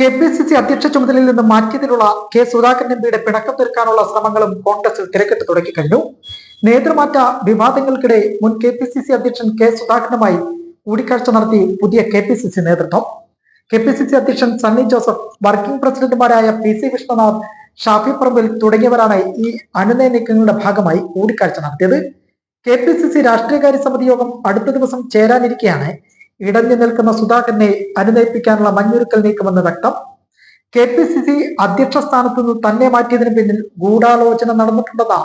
K P C C അധ്യക്ഷ ചുമതലയിൽ നിന്ന് മാറ്റിയതിലുള്ള കെ സുധാകരൻ എംപിയുടെ പിണക്കം തീർക്കാനുള്ള ശ്രമങ്ങളും കോൺഗ്രസ് തിരക്കിട്ട് തുടങ്ങിക്കഴിഞ്ഞു നേതൃമാറ്റ വിവാദങ്ങൾക്കിടെ മുൻ കെ പി സി സി അധ്യക്ഷൻ കെ സുധാകരനുമായി കൂടിക്കാഴ്ച നടത്തി പുതിയ കെ പി സി സി നേതൃത്വം. കെ പി സി സി അധ്യക്ഷൻ സണ്ണി ജോസഫ് വർക്കിംഗ് പ്രസിഡന്റുമാരായ പി സി വിശ്വനാഥ് ഷാഫി പറമ്പിൽ തുടങ്ങിയവരാണ് ഈ അനുനയ നീക്കങ്ങളുടെ ഭാഗമായി കൂടിക്കാഴ്ച നടത്തിയത്. കെ പി സി സി രാഷ്ട്രീയകാര്യ സമിതി യോഗം അടുത്ത ദിവസം ചേരാനിരിക്കെയാണ് ഇടഞ്ഞു നിൽക്കുന്ന സുധാകരനെ അനുനയിപ്പിക്കാനുള്ള മഞ്ഞുരുക്കൽ നീക്കമെന്ന് വ്യക്തം. കെ പി സി സി അധ്യക്ഷ സ്ഥാനത്ത് നിന്ന് തന്നെ മാറ്റിയതിന് പിന്നിൽ ഗൂഢാലോചന നടന്നിട്ടുണ്ടെന്ന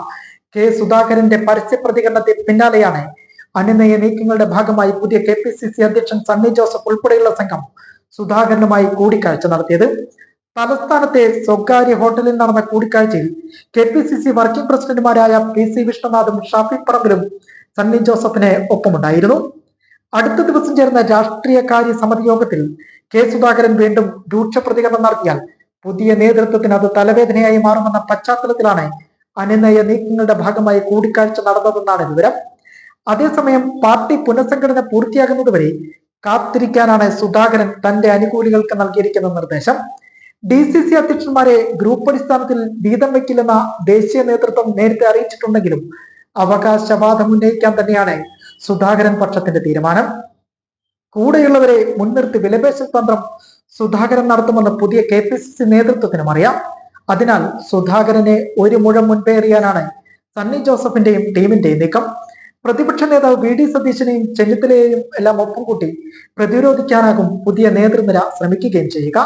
കെ സുധാകരന്റെ പരസ്യ പ്രതികരണത്തെ പിന്നാലെയാണ് അനുനയ നീക്കങ്ങളുടെ ഭാഗമായി പുതിയ കെ പി സി സി അധ്യക്ഷൻ സണ്ണി ജോസഫ് ഉൾപ്പെടെയുള്ള സംഘം സുധാകരനുമായി കൂടിക്കാഴ്ച നടത്തിയത്. തലസ്ഥാനത്തെ സ്വകാര്യ ഹോട്ടലിൽ നടന്ന കൂടിക്കാഴ്ചയിൽ K P C C working പ്രസിഡന്റുമാരായ പി സി വിഷ്ണുനാഥും ഷാഫി പറമ്പിലും സണ്ണി ജോസഫിനെ ഒപ്പമുണ്ടായിരുന്നു. അടുത്ത ദിവസം ചേർന്ന രാഷ്ട്രീയകാര്യ സമിതി യോഗത്തിൽ കെ സുധാകരൻ വീണ്ടും രൂക്ഷ പ്രതികരണം നടത്തിയാൽ പുതിയ നേതൃത്വത്തിന് അത് തലവേദനയായി മാറുമെന്ന പശ്ചാത്തലത്തിലാണ് അനുനയ നീക്കങ്ങളുടെ ഭാഗമായി കൂടിക്കാഴ്ച നടന്നതെന്നാണ് വിവരം. അതേസമയം പാർട്ടി പുനഃസംഘടന പൂർത്തിയാകുന്നതുവരെ കാത്തിരിക്കാനാണ് സുധാകരൻ തന്റെ അനുകൂലികൾക്ക് നൽകിയിരിക്കുന്ന നിർദ്ദേശം. ഡി സി സി അധ്യക്ഷന്മാരെ ഗ്രൂപ്പ് അടിസ്ഥാനത്തിൽ വീതം വയ്ക്കില്ലെന്ന ദേശീയ നേതൃത്വം നേരത്തെ അറിയിച്ചിട്ടുണ്ടെങ്കിലും അവകാശവാദം ഉന്നയിക്കാൻ തന്നെയാണ് സുധാകരൻ പക്ഷത്തിന്റെ തീരുമാനം. കൂടെയുള്ളവരെ മുൻനിർത്തി വിലപേശൽ തന്ത്രം സുധാകരൻ നടത്തുമെന്ന് പുതിയ കെ പി സി സി നേതൃത്വത്തിനും അറിയാം. അതിനാൽ സുധാകരനെ ഒരു മുഴം മുൻപേറിയാനാണ് സണ്ണി ജോസഫിന്റെയും ടീമിന്റെയും നീക്കം. പ്രതിപക്ഷ നേതാവ് വി ഡി സതീശനെയും ചെന്നിത്തലയെയും എല്ലാം ഒപ്പം കൂട്ടി പ്രതിരോധിക്കാനാകും പുതിയ നേതൃനിര ശ്രമിക്കുകയും ചെയ്യുക.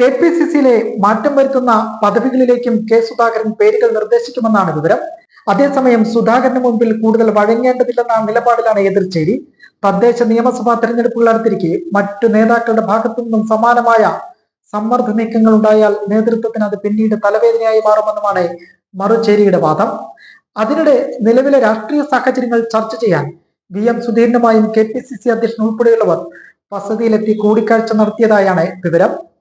കെ പി സി സിയിലെ മാറ്റം വരുത്തുന്ന പദവികളിലേക്കും കെ സുധാകരൻ പേരുകൾ നിർദ്ദേശിക്കുമെന്നാണ് വിവരം. അതേസമയം സുധാകരന് മുമ്പിൽ കൂടുതൽ വഴങ്ങേണ്ടതില്ലെന്ന നിലപാടിലാണ് എതിർച്ചേരി തദ്ദേശ നിയമസഭാ തെരഞ്ഞെടുപ്പുകൾ അടുത്തിരിക്കെ മറ്റു നേതാക്കളുടെ ഭാഗത്തു നിന്നും സമാനമായ സമ്മർദ്ദ നീക്കങ്ങൾ ഉണ്ടായാൽ നേതൃത്വത്തിന് അത് പിന്നീട് തലവേദനയായി മാറുമെന്നുമാണ് മറുചേരിയുടെ വാദം. അതിനിടെ നിലവിലെ രാഷ്ട്രീയ സാഹചര്യങ്ങൾ ചർച്ച ചെയ്യാൻ വി എം സുധീരനുമായും കെ പി സി സി അധ്യക്ഷൻ ഉൾപ്പെടെയുള്ളവർ വസതിയിലെത്തി കൂടിക്കാഴ്ച നടത്തിയതായാണ് വിവരം.